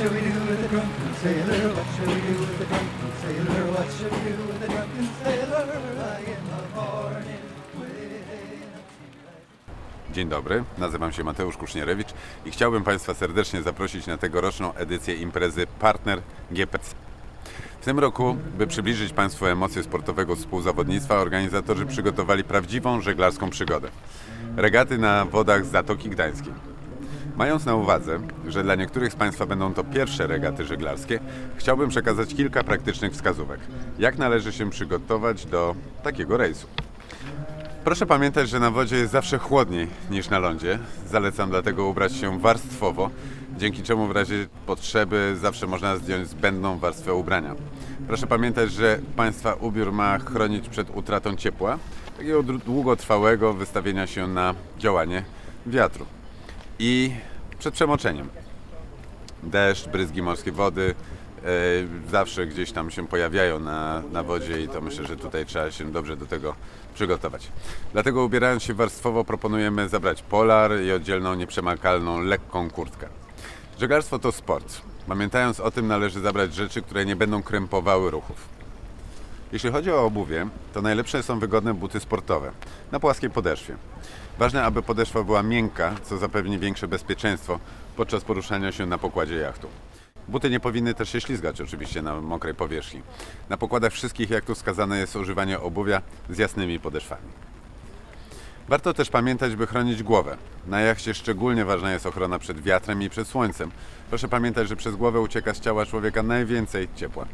shall we do with the drunken sailor? What shall we do with the drunken sailor? What shall we do with the drunken sailor? Morning Dzień dobry, nazywam się Mateusz Kusznierewicz i chciałbym Państwa serdecznie zaprosić na tegoroczną edycję imprezy Partner GPC. W tym roku, by przybliżyć Państwu emocje sportowego współzawodnictwa, organizatorzy przygotowali prawdziwą żeglarską przygodę. Regaty na wodach Zatoki Gdańskiej. Mając na uwadze, że dla niektórych z Państwa będą to pierwsze regaty żeglarskie, chciałbym przekazać kilka praktycznych wskazówek. Jak należy się przygotować do takiego rejsu? Proszę pamiętać, że na wodzie jest zawsze chłodniej niż na lądzie. Zalecam dlatego ubrać się warstwowo, dzięki czemu w razie potrzeby zawsze można zdjąć zbędną warstwę ubrania. Proszę pamiętać, że Państwa ubiór ma chronić przed utratą ciepła, takiego długotrwałego wystawienia się na działanie wiatru i przed przemoczeniem deszcz, bryzgi morskiej wody e, zawsze gdzieś tam się pojawiają na, na wodzie i to myślę, że tutaj trzeba się dobrze do tego przygotować. Dlatego ubierając się warstwowo proponujemy zabrać polar i oddzielną nieprzemakalną lekką kurtkę. Żeglarstwo to sport. Pamiętając o tym należy zabrać rzeczy, które nie będą krępowały ruchów. Jeśli chodzi o obuwie, to najlepsze są wygodne buty sportowe na płaskiej podeszwie. Ważne, aby podeszwa była miękka, co zapewni większe bezpieczeństwo podczas poruszania się na pokładzie jachtu. Buty nie powinny też się ślizgać oczywiście na mokrej powierzchni. Na pokładach wszystkich jachtów wskazane jest używanie obuwia z jasnymi podeszwami. Warto też pamiętać, by chronić głowę. Na jachcie szczególnie ważna jest ochrona przed wiatrem i przed słońcem. Proszę pamiętać, że przez głowę ucieka z ciała człowieka najwięcej ciepła.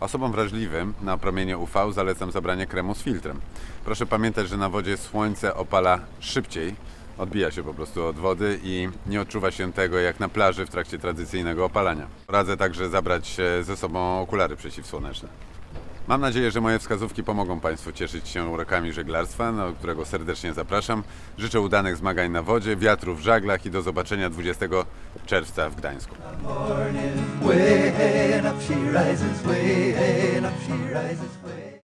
Osobom wrażliwym na promienie UV zalecam zabranie kremu z filtrem. Proszę pamiętać, że na wodzie słońce opala szybciej, odbija się po prostu od wody i nie odczuwa się tego jak na plaży w trakcie tradycyjnego opalania. Radzę także zabrać e, ze sobą okulary przeciwsłoneczne. Mam nadzieję, że moje wskazówki pomogą Państwu cieszyć się urokami żeglarstwa, do którego serdecznie zapraszam. Życzę udanych zmagań na wodzie, wiatru w żaglach i do zobaczenia 20 czerwca w Gdańsku. rises way, and up she rises way.